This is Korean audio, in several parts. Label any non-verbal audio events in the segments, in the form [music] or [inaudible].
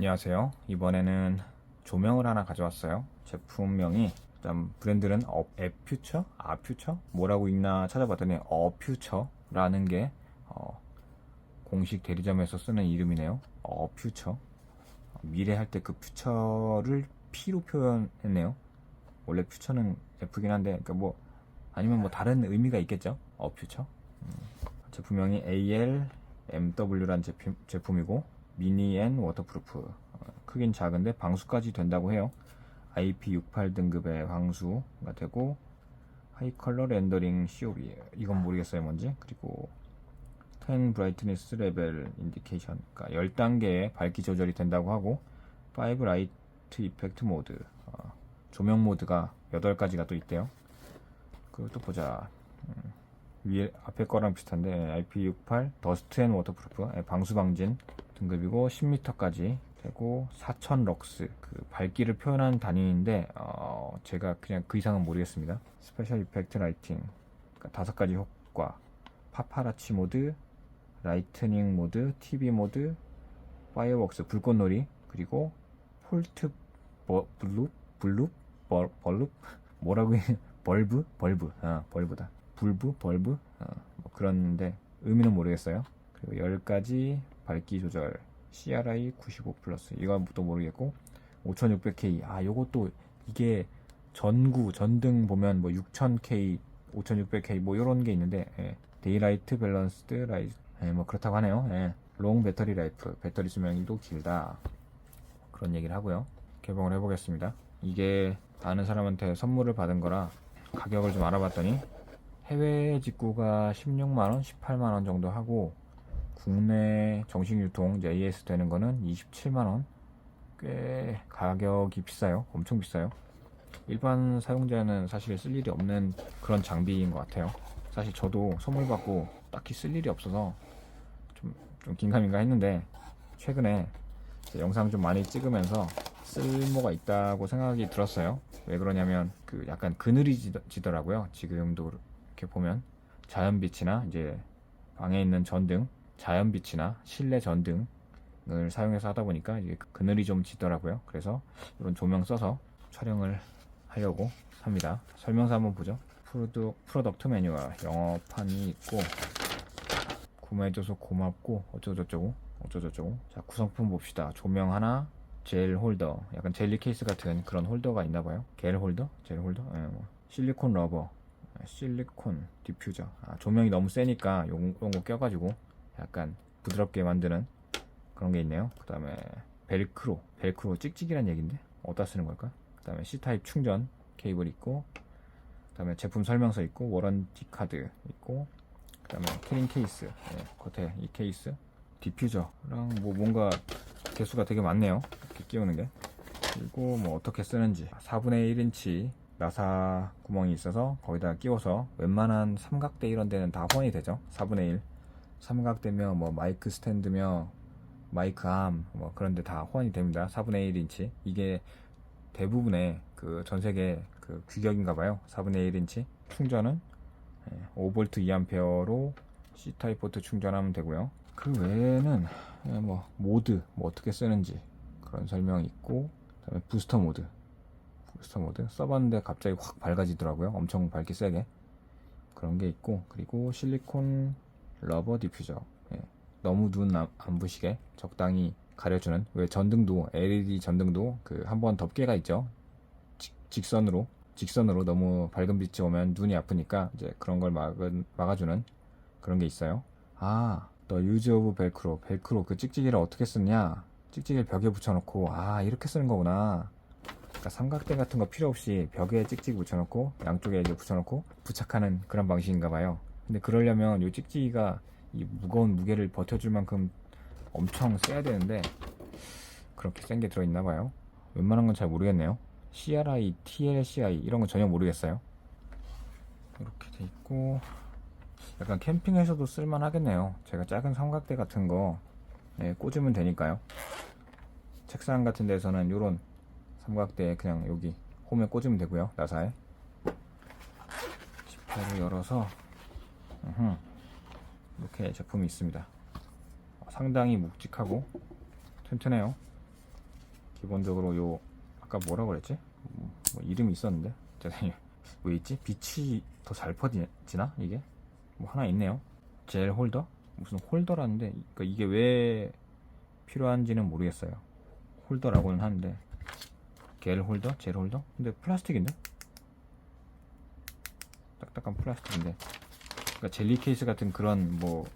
안녕하세요. 이번에는 조명을 하나 가져왔어요. 제품명이 일단 브랜드는 어, 에퓨처? 아퓨처? 뭐라고 읽나 찾아봤더니 어퓨처라는 게 어, 공식 대리점에서 쓰는 이름이네요. 어퓨처. 미래 할 때 그 퓨처를 P로 표현했네요. 원래 퓨처는 F긴 한데 그러니까 뭐 아니면 뭐 다른 의미가 있겠죠. 어퓨처. 음, 제품명이 ALMW란 제품, 제품이고 미니 앤 워터프루프. 어, 크긴 작은데 방수까지 된다고 해요. IP68 등급의 방수가 되고 하이 컬러 렌더링 COB 이건 모르겠어요 뭔지. 그리고 10 브라이트니스 레벨 인디케이션 그러니까 10단계의 밝기 조절이 된다고 하고 5 라이트 이펙트 모드 어, 조명 모드가 8가지가 또 있대요. 그것도 보자. 음, 위에 앞에 거랑 비슷한데 IP68 더스트 앤 워터프루프. 예, 방수 방진 등급이고 10m까지 되고 4000 럭스 그 밝기를 표현하는 단위인데 어, 제가 그냥 그 이상은 모르겠습니다. 스페셜 이펙트 라이팅 그러니까 다섯 가지 효과 파파라치 모드, 라이트닝 모드, TV 모드, 파이어웍스 불꽃놀이 그리고 폴트 버, 블루 블루 벌, 벌룹 [laughs] 뭐라고 해 벌브? 벌브. 아 벌브다. 불브 벌브? 어, 뭐 그런데 의미는 모르겠어요. 그리고 10가지 밝기 조절 CRI 95 플러스. 이거부터 모르겠고 5600K 아 요것도 이게 전구 전등 보면 뭐 6000K 5600K 뭐 이런 게 있는데 예. 데이라이트 밸런스드 라이트 예, 뭐 그렇다고 하네요. 예. 롱 배터리 라이프 배터리 수명도 길다. 그런 얘기를 하고요. 개봉을 해보겠습니다. 이게 아는 사람한테 선물을 받은 거라 가격을 좀 알아봤더니 해외 직구가 16만원 18만원 정도 하고 국내 정식 유통 이제 AS 되는 거는 27만 원. 꽤 가격이 비싸요. 엄청 비싸요. 일반 사용자는 사실 쓸 일이 없는 그런 장비인 것 같아요. 사실 저도 선물 받고 딱히 쓸 일이 없어서 좀, 좀 긴가민가 했는데 최근에 영상 좀 많이 찍으면서 쓸모가 있다고 생각이 들었어요. 왜 그러냐면 그 약간 그늘이 지더라고요. 지금도 이렇게 보면 자연빛이나 이제 방에 있는 전등 자연빛이나 실내 전등을 사용해서 하다 보니까 이게 그늘이 좀 지더라고요. 그래서 이런 조명 써서 촬영을 하려고 합니다. 설명서 한번 보죠. 프로덕, 프로덕트 메뉴와 영어판이 있고 구매해줘서 고맙고 어쩌고저쩌고 어쩌고저쩌고 자 구성품 봅시다. 조명 하나 젤 홀더 약간 젤리 케이스 같은 그런 홀더가 있나봐요. 겔 홀더? 젤 홀더? 예, 뭐. 실리콘 러버 실리콘 디퓨저 아, 조명이 너무 세니까 요런 거 껴가지고 약간 부드럽게 만드는 그런 게 있네요. 그 다음에 벨크로, 벨크로 찍찍이란 얘기인데 어디다 쓰는 걸까? 그 다음에 C타입 충전 케이블 있고, 그 다음에 제품 설명서 있고, 워런티 카드 있고, 그 다음에 캐링 케이스, 네, 겉에 이 케이스, 디퓨저랑 뭐 뭔가 개수가 되게 많네요. 이렇게 끼우는 게. 그리고 뭐 어떻게 쓰는지 4분의 1인치 나사 구멍이 있어서 거기다 끼워서 웬만한 삼각대 이런 데는 다 호환이 되죠. 4분의 1. 삼각대며 뭐 마이크 스탠드며 마이크 암 뭐 그런 데 다 호환이 됩니다. 4분의 1인치 이게 대부분의 그 전 세계 그 규격인가 봐요. 4분의 1인치 충전은 5V 2A로 C 타입 포트 충전하면 되고요. 그 외에는 뭐 모드 뭐 어떻게 쓰는지 그런 설명이 있고 그다음에 부스터 모드 부스터 모드 써봤는데 갑자기 확 밝아지더라고요. 엄청 밝기 세게 그런 게 있고 그리고 실리콘 러버 디퓨저. 예. 너무 눈 안 부시게 적당히 가려주는 왜 전등도 LED 전등도 그 한 번 덮개가 있죠? 직, 선으로. 직선으로 너무 밝은 빛이 오면 눈이 아프니까 이제 그런 걸 막은, 막아주는 그런 게 있어요. 아더 유즈 오브 벨크로 벨크로 그 찍찍이를 어떻게 쓰냐? 찍찍이를 벽에 붙여놓고 아 이렇게 쓰는 거구나. 그러니까 삼각대 같은 거 필요 없이 벽에 찍찍이 붙여놓고 양쪽에 이제 붙여놓고 부착하는 그런 방식인가 봐요 근데 그러려면 이 찍찍이가 이 무거운 무게를 버텨줄 만큼 엄청 세야 되는데 그렇게 센 게 들어있나 봐요. 웬만한 건 잘 모르겠네요. CRI, TLCI 이런 건 전혀 모르겠어요. 이렇게 돼 있고 약간 캠핑에서도 쓸만 하겠네요. 제가 작은 삼각대 같은 거 네, 꽂으면 되니까요. 책상 같은 데서는 이런 삼각대 그냥 여기 홈에 꽂으면 되고요. 나사에 지퍼를 열어서 이렇게 제품이 있습니다. 상당히 묵직하고 튼튼해요. 기본적으로 요 아까 뭐라 그랬지? 뭐, 뭐 이름이 있었는데 제가 [laughs] 왜 있지? 빛이 더 잘 퍼지나 이게? 뭐 하나 있네요. 젤 홀더? 무슨 홀더라는데 그러니까 이게 왜 필요한지는 모르겠어요. 홀더라고는 하는데 겔 홀더? 젤 홀더? 근데 플라스틱인데? 딱딱한 플라스틱인데 그러니까 젤리 케이스 같은 그런 뭐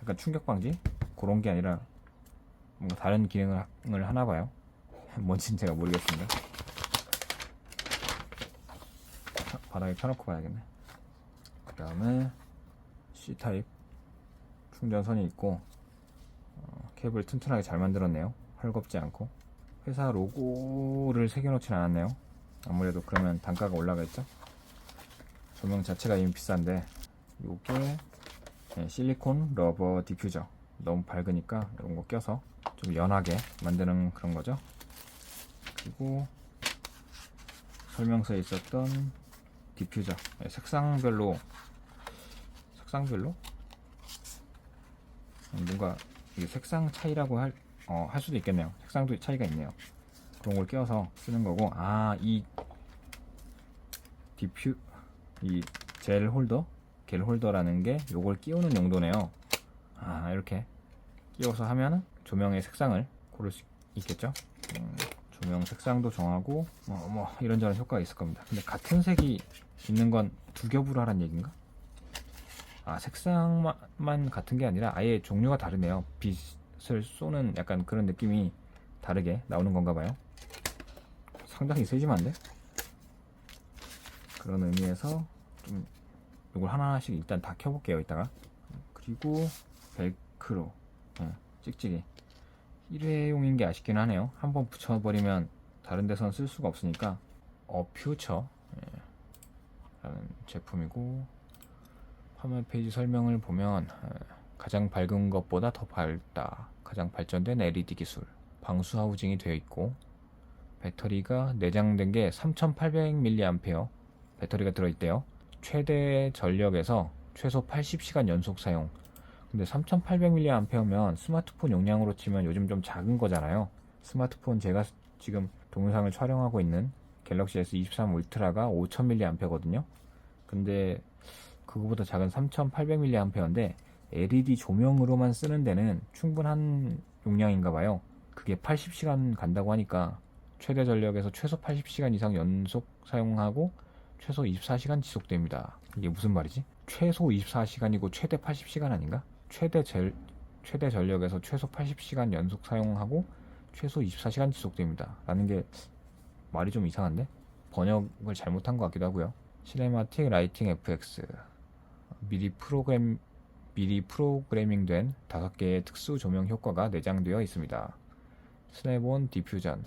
약간 충격 방지 그런 게 아니라 뭔가 다른 기능을 하나 봐요. [laughs] 뭔진 제가 모르겠습니다. 자, 바닥에 펴놓고 가야겠네. 그 다음에 C 타입 충전선이 있고 어, 케이블 튼튼하게 잘 만들었네요. 헐겁지 않고 회사 로고를 새겨놓진 않았네요. 아무래도 그러면 단가가 올라가겠죠. 조명 자체가 이미 비싼데 요게 네, 실리콘 러버 디퓨저 너무 밝으니까 이런 거 껴서 좀 연하게 만드는 그런 거죠. 그리고 설명서에 있었던 디퓨저 네, 색상별로 색상별로 음, 뭔가 이게 색상 차이라고 할, 어, 할 수도 있겠네요. 색상도 차이가 있네요. 그런 걸 껴서 쓰는 거고 아 이 디퓨 이 젤 홀더 겔 홀더라는 게 요걸 끼우는 용도네요. 아 이렇게 끼워서 하면 조명의 색상을 고를 수 있겠죠. 음, 조명 색상도 정하고 뭐, 뭐 이런저런 효과가 있을 겁니다. 근데 같은 색이 있는 건 두 겹으로 하란 얘기인가? 아 색상만 같은 게 아니라 아예 종류가 다르네요. 빛을 쏘는 약간 그런 느낌이 다르게 나오는 건가 봐요. 상당히 세심한데? 그런 의미에서 좀 이걸 하나하나씩 일단 다 켜볼게요 이따가. 그리고 벨크로 예, 찍찍이. 일회용인 게 아쉽긴 하네요. 한번 붙여버리면 다른 데선 쓸 수가 없으니까. 어퓨처. 예, 라는 제품이고 화면 페이지 설명을 보면 예, 가장 밝은 것보다 더 밝다. 가장 발전된 LED 기술. 방수 하우징이 되어 있고 배터리가 내장된 게 3800mAh 배터리가 들어있대요 최대 전력에서 최소 80시간 연속 사용. 근데 3800mAh면 스마트폰 용량으로 치면 요즘 좀 작은 거잖아요. 스마트폰 제가 지금 동영상을 촬영하고 있는 갤럭시 S23 울트라가 5000mAh거든요. 근데 그거보다 작은 3800mAh인데 LED 조명으로만 쓰는 데는 충분한 용량인가 봐요. 그게 80시간 간다고 하니까 최대 전력에서 최소 80시간 이상 연속 사용하고 최소 24시간 지속됩니다. 이게 무슨 말이지? 최소 24시간이고 최대 80시간 아닌가? 최대 젤, 최대 전력에서 최소 80시간 연속 사용하고 최소 24시간 지속됩니다. 라는 게 말이 좀 이상한데? 번역을 잘못한 것 같기도 하고요. 시네마틱 라이팅 FX 미리 프로그램 미리 프로그래밍된 다섯 개의 특수 조명 효과가 내장되어 있습니다. 스냅온 디퓨전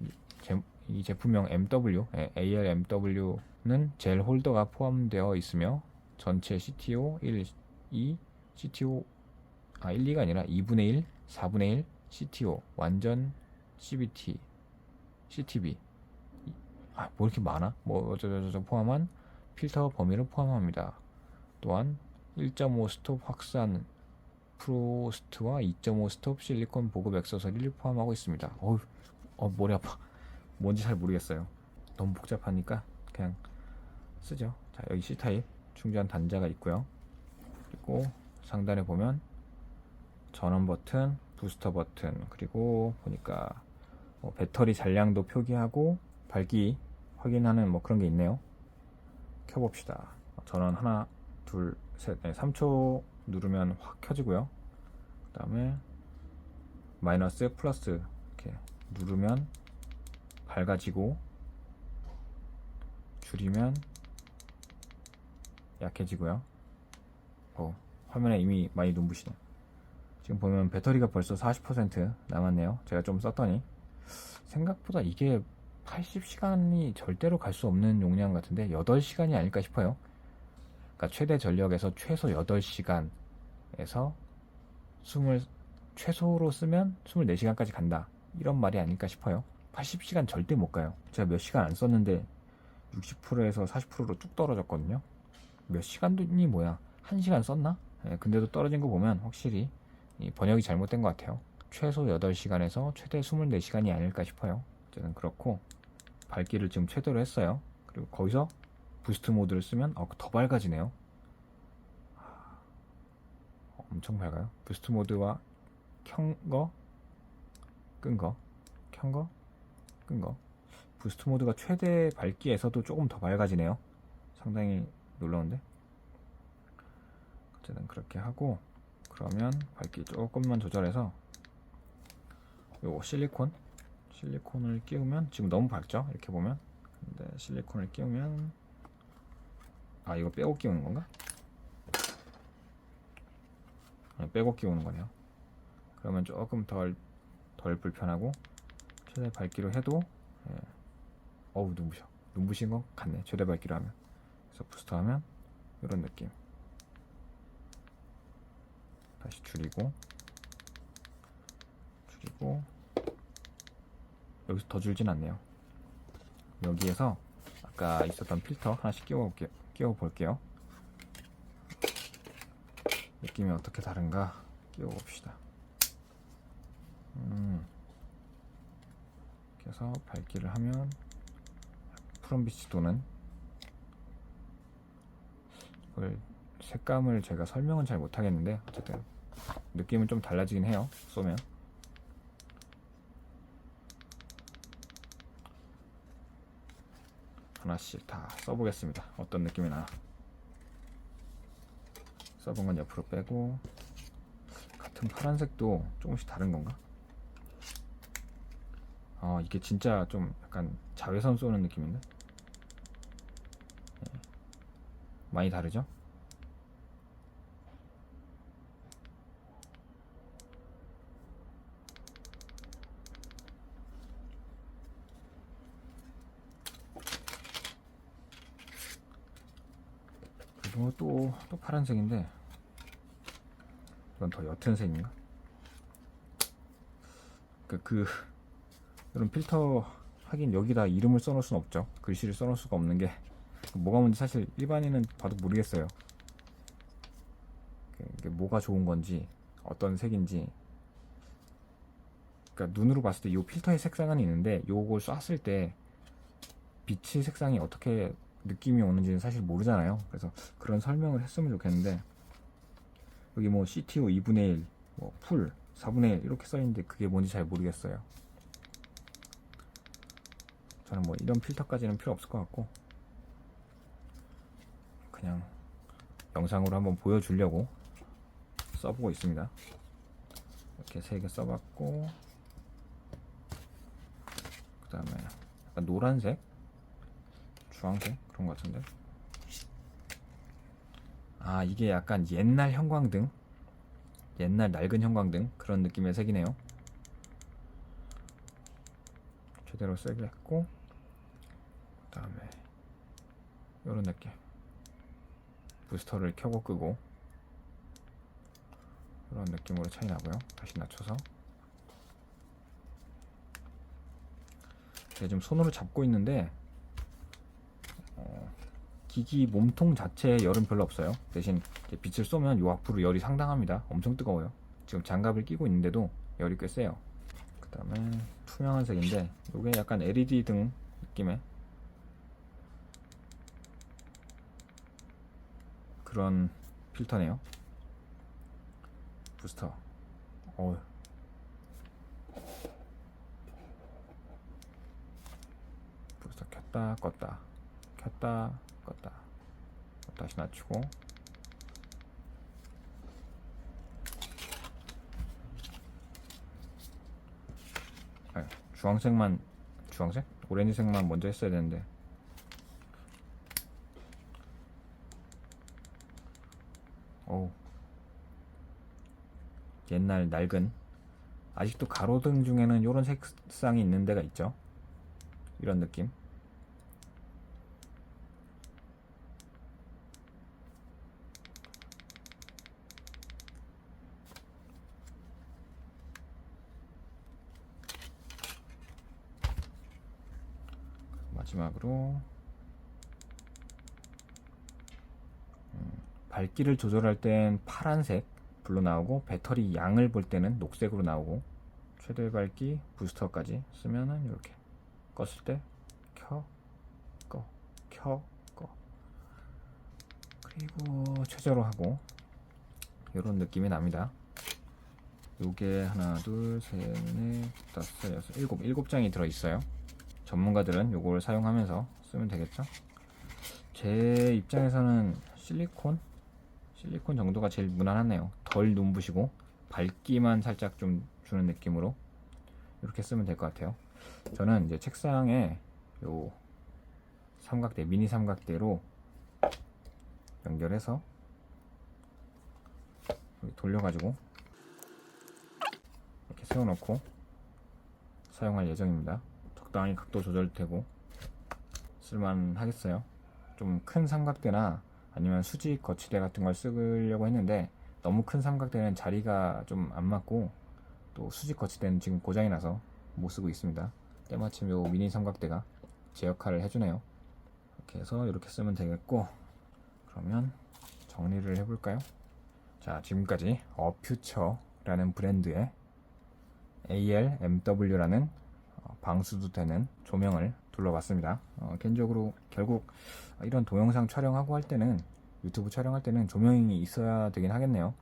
이 제- 이 제품명 MW, 예, ALMW 는 젤 홀더가 포함되어 있으며 전체 CTO 1, 2, CTO 아 1, 2가 아니라 2분의 1, 4분의 1 CTO 완전 CBT, CTB 아, 뭐 이렇게 많아? 뭐 어쩌저쩌 포함한 필터 범위를 포함합니다. 또한 1.5 스톱 확산 프로스트와 2.5 스톱 실리콘 보급 액세서리를 포함하고 있습니다. 어우, 어 머리 아파. 뭔지 잘 모르겠어요. 너무 복잡하니까 그냥 쓰죠. 자, 여기 C타입 충전 단자가 있고요. 그리고 상단에 보면 전원 버튼, 부스터 버튼, 그리고 보니까 뭐 배터리 잔량도 표기하고 밝기 확인하는 뭐 그런 게 있네요. 켜봅시다. 전원 하나, 둘, 셋, 네, 3초 누르면 확 켜지고요. 그 다음에 마이너스, 플러스 이렇게 누르면 밝아지고 줄이면 약해지고요. 어, 화면에 이미 많이 눈부시네. 지금 보면 배터리가 벌써 40% 남았네요. 제가 좀 썼더니 생각보다 이게 80시간이 절대로 갈 수 없는 용량 같은데 8시간이 아닐까 싶어요. 그러니까 최대 전력에서 최소 8시간에서 20 최소로 쓰면 24시간까지 간다. 이런 말이 아닐까 싶어요. 80시간 절대 못 가요. 제가 몇 시간 안 썼는데 60%에서 40%로 쭉 떨어졌거든요. 몇 시간이 뭐야? 한 시간 썼나? 예, 근데도 떨어진 거 보면 확실히 이 번역이 잘못된 것 같아요. 최소 8시간에서 최대 24시간이 아닐까 싶어요. 어쨌든 그렇고 밝기를 지금 최대로 했어요. 그리고 거기서 부스트 모드를 쓰면 어, 더 밝아지네요. 아, 엄청 밝아요. 부스트 모드와 켠 거, 끈 거, 켠 거, 끈 거. 부스트 모드가 최대 밝기에서도 조금 더 밝아지네요. 상당히 놀라운데. 어쨌든 그렇게 하고 그러면 밝기 조금만 조절해서 요거 실리콘 실리콘을 끼우면 지금 너무 밝죠? 이렇게 보면 근데 실리콘을 끼우면 아 이거 빼고 끼우는 건가? 아, 빼고 끼우는 거네요. 그러면 조금 덜, 덜 불편하고 최대 밝기로 해도 예. 어우 눈부셔 눈부신 것 같네 최대 밝기로 하면 서 부스터 하면 이런 느낌. 다시 줄이고 줄이고. 여기서 더 줄진 않네요. 여기에서 아까 있었던 필터 하나씩 끼워 볼게요, 끼워 볼게요. 느낌이 어떻게 다른가 끼워 봅시다. 음. 그래서 밝기를 하면 푸른빛이 도는 이걸 색감을 제가 설명은 잘 못하겠는데 어쨌든 느낌은 좀 달라지긴 해요 쏘면. 하나씩 다 써보겠습니다. 어떤 느낌이 나. 써본 건 옆으로 빼고. 같은 파란색도 조금씩 다른 건가? 아 이게 진짜 좀 약간 자외선 쏘는 느낌인데 네. 많이 다르죠? 그리고 또, 또 파란색인데 이건 더 옅은 색인가? 그, 그 이런 필터 하긴 여기다 이름을 써놓을 수는 없죠 글씨를 써놓을 수가 없는 게 뭐가 뭔지 사실 일반인은 봐도 모르겠어요. 이게 뭐가 좋은 건지 어떤 색인지. 그러니까 눈으로 봤을 때 이 필터의 색상은 있는데 요걸 쐈을 때 빛의 색상이 어떻게 느낌이 오는지는 사실 모르잖아요. 그래서 그런 설명을 했으면 좋겠는데 여기 뭐 CTO 2분의 1, 뭐 풀 4분의 1 이렇게 써있는데 그게 뭔지 잘 모르겠어요. 저는 뭐 이런 필터까지는 필요 없을 것 같고 그냥 영상으로 한번 보여주려고 써보고 있습니다. 이렇게 세 개 써봤고 그 다음에 약간 노란색? 주황색? 그런 것 같은데? 아 이게 약간 옛날 형광등? 옛날 낡은 형광등? 그런 느낌의 색이네요. 최대로 세게 했고 그 다음에 이런 느낌 부스터를 켜고 끄고 이런 느낌으로 차이 나고요. 다시 낮춰서. 제가 지금 손으로 잡고 있는데 어, 기기 몸통 자체에 열은 별로 없어요. 대신 빛을 쏘면 요 앞으로 열이 상당합니다. 엄청 뜨거워요. 지금 장갑을 끼고 있는데도 열이 꽤 세요. 그 다음에 투명한 색인데 이게 약간 LED 등 느낌의 그런 필터네요. 부스터. 어우. 부스터 켰다 껐다. 켰다 껐다. 다시 낮추고. 아니, 주황색만 주황색? 오렌지색만 먼저 했어야 되는데 어우 옛날 낡은 아직도 가로등 중에는 이런 색상이 있는 데가 있죠? 이런 느낌? 마지막으로 밝기를 조절할 땐 파란색 불로 나오고 배터리 양을 볼 때는 녹색으로 나오고 최대 밝기 부스터까지 쓰면은 이렇게 껐을 때 켜, 꺼, 켜, 꺼. 그리고 최저로 하고 이런 느낌이 납니다. 요게 하나, 둘, 셋, 넷, 다섯, 여섯, 일곱, 일곱 장이 들어 있어요. 전문가들은 요걸 사용하면서 쓰면 되겠죠? 제 입장에서는 실리콘, 실리콘 정도가 제일 무난하네요. 덜 눈부시고 밝기만 살짝 좀 주는 느낌으로 이렇게 쓰면 될 것 같아요. 저는 이제 책상에 요 삼각대, 미니 삼각대로 연결해서 돌려가지고 이렇게 세워놓고 사용할 예정입니다. 적당히 각도 조절되고 쓸만하겠어요. 좀 큰 삼각대나 아니면 수직 거치대 같은 걸 쓰려고 했는데 너무 큰 삼각대는 자리가 좀 안 맞고 또 수직 거치대는 지금 고장이 나서 못 쓰고 있습니다. 때마침 요 미니 삼각대가 제 역할을 해주네요. 이렇게 해서 이렇게 쓰면 되겠고 그러면 정리를 해볼까요? 자 지금까지 어퓨처라는 브랜드의 ALMW라는 어, 방수도 되는 조명을 둘러봤습니다. 어, 개인적으로 결국 이런 동영상 촬영하고 할 때는 유튜브 촬영할 때는 조명이 있어야 되긴 하겠네요.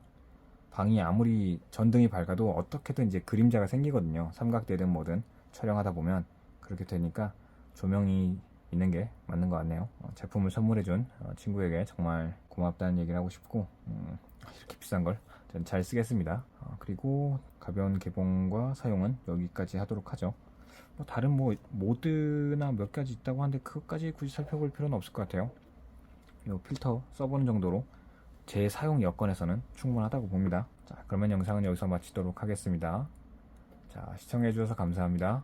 방이 아무리 전등이 밝아도 어떻게든 이제 그림자가 생기거든요. 삼각대든 뭐든 촬영하다 보면 그렇게 되니까 조명이 있는 게 맞는 것 같네요. 어, 제품을 선물해준 어, 친구에게 정말 고맙다는 얘기를 하고 싶고 음, 이렇게 비싼 걸전잘 쓰겠습니다. 어, 그리고 가벼운 개봉과 사용은 여기까지 하도록 하죠. 뭐 다른 뭐 모드나 몇 가지 있다고 하는데 그것까지 굳이 살펴볼 필요는 없을 것 같아요. 이 필터 써보는 정도로 제 사용 여건에서는 충분하다고 봅니다. 자, 그러면 영상은 여기서 마치도록 하겠습니다. 자, 시청해주셔서 감사합니다.